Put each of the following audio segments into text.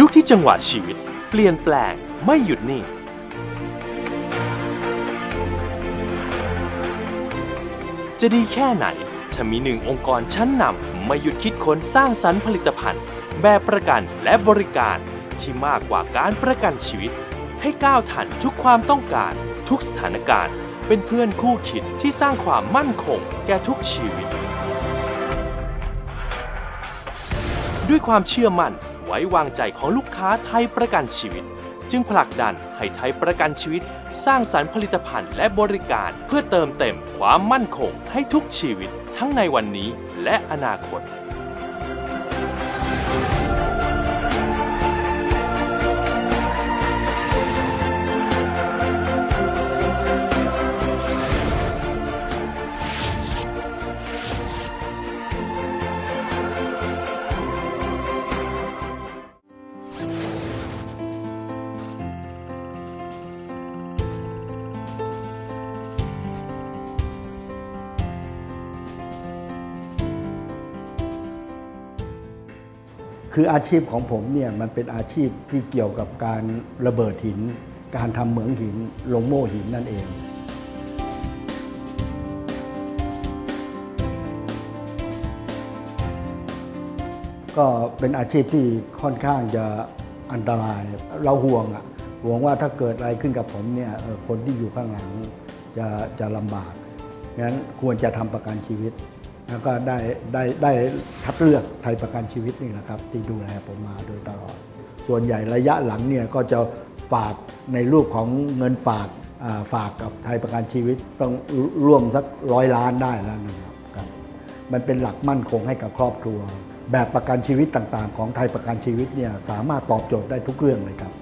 ยุคที่จังหวะชีวิต เปลี่ยนแปลงไม่หยุดนิ่ง จะดีแค่ไหน ถ้ามีหนึ่งองค์กรชั้นนำไม่หยุดคิดค้นสร้างสรรค์ผลิตภัณฑ์ แบบประกันและบริการที่มากกว่าการประกันชีวิต ให้ก้าวทันทุกความต้องการ ทุกสถานการณ์ เป็นเพื่อนคู่คิดที่สร้างความมั่นคง แก่ทุกชีวิต ด้วยความเชื่อมั่น ไว้วางใจของลูกค้าไทยประกันชีวิต จึงผลักดันให้ไทยประกันชีวิต สร้างสรรค์ผลิตภัณฑ์และบริการเพื่อเติมเต็มความมั่นคงให้ทุกชีวิตทั้งในวันนี้และอนาคต คืออาชีพของผมเนี่ยมันเป็นอาชีพที่เกี่ยวกับการระเบิดหิน การทำเหมืองหิน ลงโม่หินนั่นเอง ก็เป็นอาชีพที่ค่อนข้างจะอันตราย เราห่วงอะห่วงว่าถ้าเกิดอะไรขึ้นกับผมเนี่ยคนที่อยู่ข้างหลังจะจะลำบากงั้นควรจะทำประกันชีวิต แล้วก็ได้ได้ได้คัดเลือกไทยประกันชีวิตนี่แหละครับ ที่ดูแลผมมาโดยตลอด ส่วนใหญ่ระยะหลังเนี่ยก็จะฝากในรูปของเงินฝากฝากกับไทยประกันชีวิตต้องร่วมสักร้อยล้านได้แล้วนะครับ มันเป็นหลักมั่นคงให้กับครอบครัว แบบประกันชีวิตต่างๆ ของไทยประกันชีวิตเนี่ยสามารถตอบโจทย์ได้ทุกเรื่องเลยครับ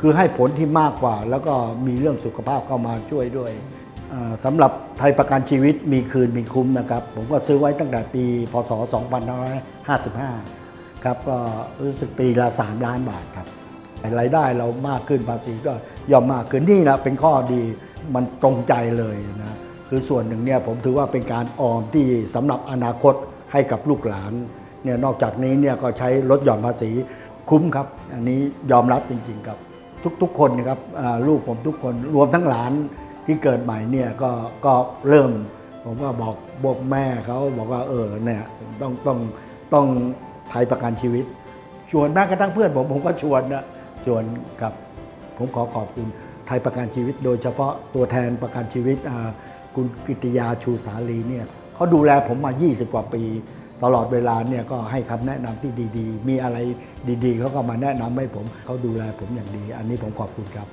คือให้ผลที่มากกว่าแล้วก็มีเรื่องสุขภาพเข้ามาช่วยด้วย สำหรับไทยประกันชีวิตมีคืนมีคุ้มนะครับ ผมก็ซื้อไว้ตั้งแต่ปี พศ 2555 ครับก็รู้สึกปีละ 3 ล้านบาทครับรายได้เรามากขึ้นภาษีก็ย่อมมากขึ้นนี่นะเป็นข้อดีมันตรงใจเลยนะคือส่วนหนึ่งเนี่ยผมถือว่าเป็นการออมที่สำหรับอนาคตให้กับลูกหลานเนี่ยนอกจากนี้เนี่ยก็ใช้ลดหย่อนภาษีคุ้มครับ อันนี้ยอมรับจริง ๆ ครับ ทุกๆ คนนะครับลูกผมทุกคนรวมทั้งหลาน ที่เกิดใหม่เนี่ยก็ก็เริ่ม ผมก็บอกบอกแม่เขาบอกว่าเออเนี่ยต้องต้องต้องไทยประกันชีวิต ชวนแม้กระทั่งเพื่อนผมผมก็ชวนนะชวนครับผมขอขอบคุณไทยประกันชีวิต โดยเฉพาะตัวแทนประกันชีวิตคุณกิติยาชูสาลีเนี่ยเขาดูแลผมมา 20 กว่าปี ตลอดเวลาเนี่ยก็ให้คำแนะนำที่ดี ๆ มีอะไรดี ๆเขาก็มาแนะนำให้ผมเขาดูแลผมอย่างดี อันนี้ผมขอบคุณครับ